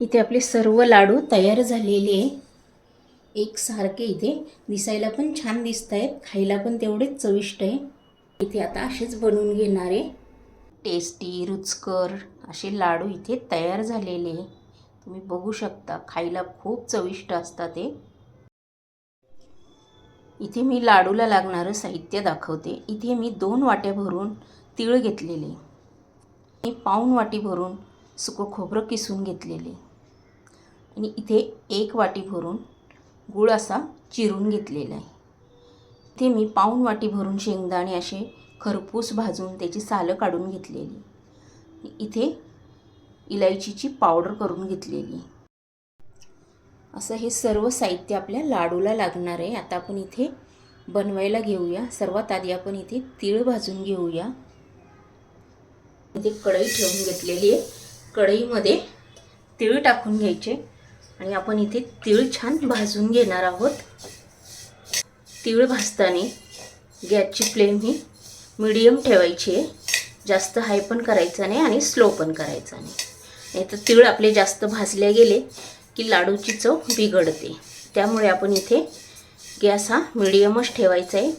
इथे आपले सर्व लाडू तयार झालेले एकसारखे इथे दिसायला पण छान दिसत आहेत खायला पण तेवढेच चविष्ट आहे. इथे आता असेच बनवून घेणारे टेस्टी रुचकर असे लाडू इथे तयार झालेले तुम्ही बघू शकता खायला खूप चविष्ट असतात ते इथे मी लाडूला लागणारं साहित्य दाखवते. इथे मी दोन वाट्या भरून तीळ घेतलेले. आणि पाऊण वाटी भरून सुकं खोबरं किसून घेतलेले. आणि इथे एक वाटी भरून गूळ असा चिरून घेतलेला आहे. इथे मी पाऊण वाटी भरून शेंगदाणे असे खरपूस भाजून त्याची सालं काढून घेतलेली इथे इलायचीची पावडर करून घेतलेली असं हे सर्व साहित्य आपल्या लाडूला लागणार आहे. आता आपण इथे बनवायला घेऊया. सर्वात आधी आपण इथे तीळ भाजून घेऊया. इथे कढई ठेवून घेतलेली आहे. कढईमध्ये तीळ टाकून घ्यायचे. आणि आपण इथे तीळ छान भाजून घेणार आहोत. तीळ भाजताना गॅसची फ्लेम ही मिडियम ठेवायची आहे. जास्त हाय पण करायचा नाही आणि स्लो पण करायचा नाही. नाही तर तीळ आपले जास्त भाजले गेले की लाडूची चव बिघडते. त्यामुळे आपण इथे गॅस हा मिडियमच ठेवायचा आहे.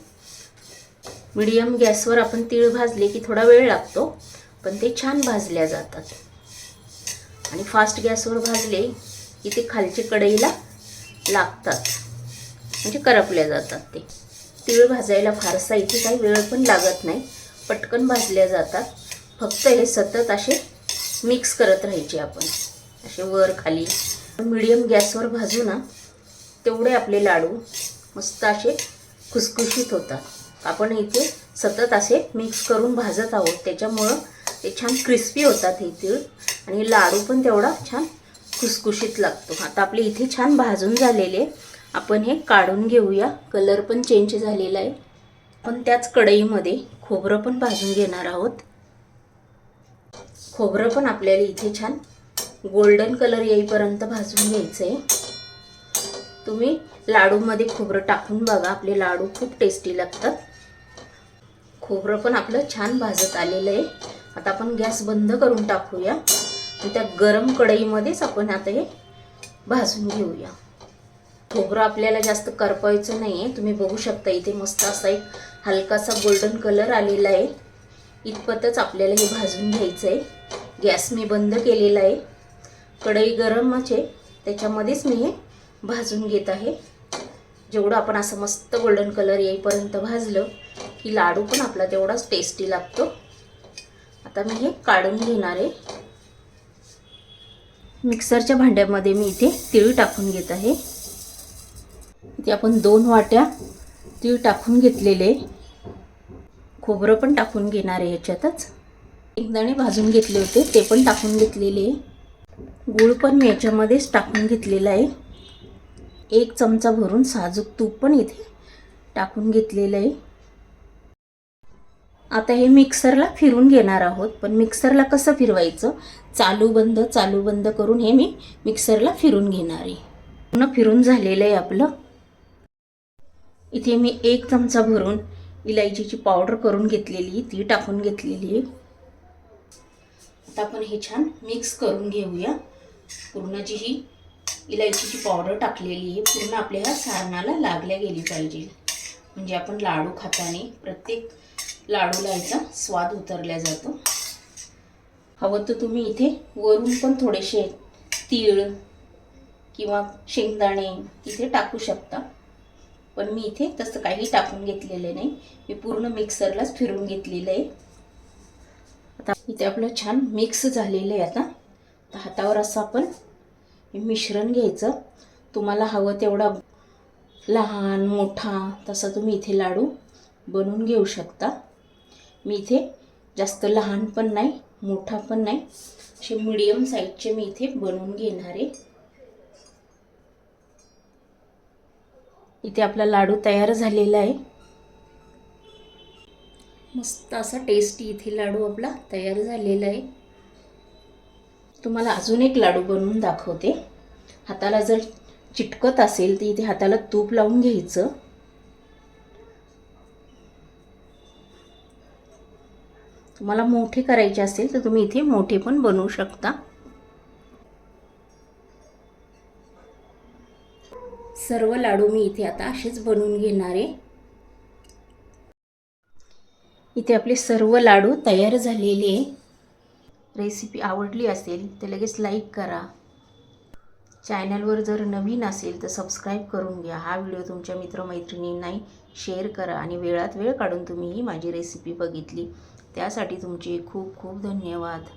मिडियम गॅसवर आपण तीळ भाजले की थोडा वेळ लागतो पण ते छान भाजल्या जातात. आणि फास्ट गॅसवर भाजले की ते खालची कढईला लागतात. म्हणजे करपल्या जातात ते. तिळ भाजायला फारसा इथे काही वेळ पण लागत नाही. पटकन भाजल्या जातात. फक्त हे सतत असे मिक्स करत राहायचे आपण. असे वर खाली. मिडियम गॅसवर भाजू ना तेवढे आपले लाडू मस्त असे खुसखुशीत होतात. आपण इथे सतत असे मिक्स करून भाजत आहोत. त्याच्यामुळं ते छान क्रिस्पी होतात हे तीळ. आणि लाडू पण तेवढा छान खुसखुशीत लागतो. आता आपले इथे छान भाजून झालेले आपण हे काढून घेऊया. कलर पण चेंज झालेला आहे. पण त्याच कढईमध्ये खोबरं पण भाजून घेणार आहोत. खोबरं पण आपल्याला इथे छान गोल्डन कलर येईपर्यंत भाजून घ्यायचं आहे तुम्ही लाडूमध्ये खोबरं टाकून बघा. आपले लाडू खूप टेस्टी लागतात. खोबरं पण आपलं छान भाजत आलेलं आहे. आता आपण गॅस बंद करून टाकूया. त्या गरम कढईमध्येच आपण आता हे भाजून घेऊया. खोबरं आपल्याला जास्त करपायचं नाही आहे तुम्ही बघू शकता इथे मस्त असा एक हलकासा गोल्डन कलर आलेला आहे. इतपतच आपल्याला हे भाजून घ्यायचं आहे गॅस मी बंद केलेला आहे. कढई गरमच आहे. त्याच्यामध्येच मी हे भाजून घेत आहे. जेवढं आपण असं मस्त गोल्डन कलर येईपर्यंत भाजलं की लाडू पण आपला तेवढाच टेस्टी लागतो. आता मी हे काढून घेणार आहे. मिक्सरच्या भांड्यामध्ये मी इथे तीळ टाकून घेत आहे. इथे आपण दोन वाट्या तीळ टाकून घेतलेले. खोबरं पण टाकून घेणार आहे याच्यातच. एकदाणे भाजून घेतले होते ते पण टाकून घेतलेले. गूळ पण मी याच्यामध्येच टाकून घेतलेला आहे. एक चमचा भरून साजूक तूप पण इथे टाकून घेतलेलं आहे. आता हे मिक्सरला फिरून घेणार आहोत. पण मिक्सरला कसं फिरवायचं? चालू बंद चालू बंद करून हे मी मिक्सरला फिरून घेणार आहे. पूर्ण फिरून झालेलं आहे आपलं. इथे मी एक चमचा भरून इलायचीची पावडर करून घेतलेली ती टाकून घेतलेली आहे. आता आपण हे छान मिक्स करून घेऊया. पूर्ण जी ही इलायचीची पावडर टाकलेली आहे पूर्ण आपल्या ह्या सारणाला लागल्या गेली पाहिजे. म्हणजे आपण लाडू खाताने प्रत्येक लाडूला याचा स्वाद उतरला जातो. हवं तर तुम्ही इथे वरून पण थोडेसे तीळ किंवा शेंगदाणे इथे टाकू शकता. पण मी इथे तसं काही टाकून घेतलेलं नाही. मी पूर्ण मिक्सरलाच फिरून घेतलेलं आहे. आता इथे आपलं छान मिक्स झालेलं आहे आता. तर हातावर असं आपण मिश्रण घ्यायचं. तुम्हाला हवं तेवढा लहान मोठा तसा तुम्ही इथे लाडू बनवून घेऊ शकता. मी इथे जास्त लहान पण नाही मोठा पण नाही. असे मीडियम साईजचे मी इथे बनवून घेणार आहे. इथे आपला लाडू तयार झालेला आहे. मस्त असा टेस्टी इथे लाडू आपला तयार झालेला आहे. तुम्हाला अजून एक लाडू बनवून दाखवते. हाताला जर चिटकत असेल तर इथे हाताला तूप लावून घ्यायचं. तुम्हाला मोठे करायचे असेल तर तुम्ही इथे मोठे पण बनवू शकता. सर्व लाडू मी इथे आता असेच बनवून घेणार आहे. इथे आपले सर्व लाडू तयार झालेले रेसिपी आवडली असेल तर लगेच लाईक करा. चॅनलवर जर नवीन असेल तर सबस्क्राईब करून घ्या. हा व्हिडिओ तुमच्या मित्रमैत्रिणींनाही शेअर करा आणि वेळात वेळ काढून तुम्ही ही माझी रेसिपी बघितली. त्यासाठी तुमचे खूप खूप धन्यवाद.